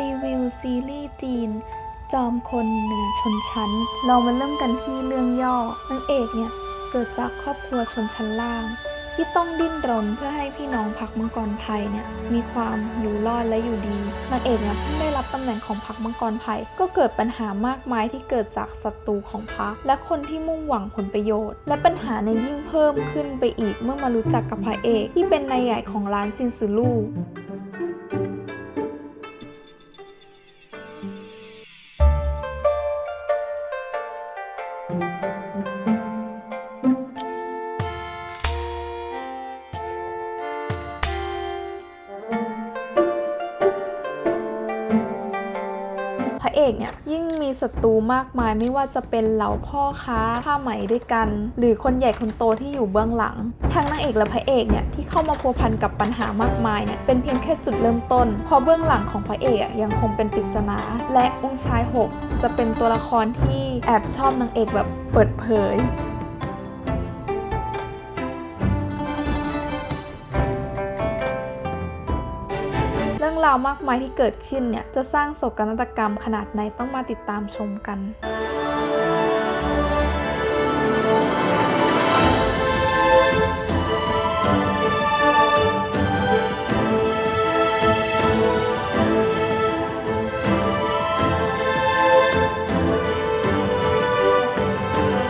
รีวิวซีรีส์จีน จอมคนเหนือชนชั้น เรามาเริ่มกันที่เรื่องย่อนางเอกเนี่ย เกิดจากครอบครัวชนชั้นล่าง ที่ต้องดิ้นรนเพื่อให้พี่น้องพักมังกรไผ่เนี่ยมีความอยู่รอดและอยู่ดีนางเอกเนี่ยเพิ่งได้รับตำแหน่งของพักมังกรไผ่ก็เกิดปัญหามากมายที่เกิดจากศัตรูของพักและคนที่มุ่งหวังผลประโยชน์ และปัญหาในยยิ่งเพิ่มขึ้นไปอีกเมื่อมารู้จักกับพระเอกที่เป็นนายใหญ่ของร้านซินซือลู่ พ เอกเนี่ยยิ่งมีศัตรูมากมายไม่ว่าจะเป็นเหล่าพ่อค้าผ้าไหมด้วยกัน หรือคนใหญ่คนโตที่อยู่เบื้องหลัง ทั้งนางเอกและพระเอกเนี่ยที่เข้ามาพัวพันกับปัญหามากมายเนี่ยเป็นเพียงแค่จุดเริ่มต้น เพราะเบื้องหลังของพระเอกยังคงเป็นปริศนา และองค์ชายหกจะเป็นตัวละครที่แอบชอบนางเอกแบบเปิดเผย ราวมากมายที่เกิดขึ้นเนี่ย จะสร้างโศกนาฏกรรมขนาดไหนต้องมาติดตามชมกัน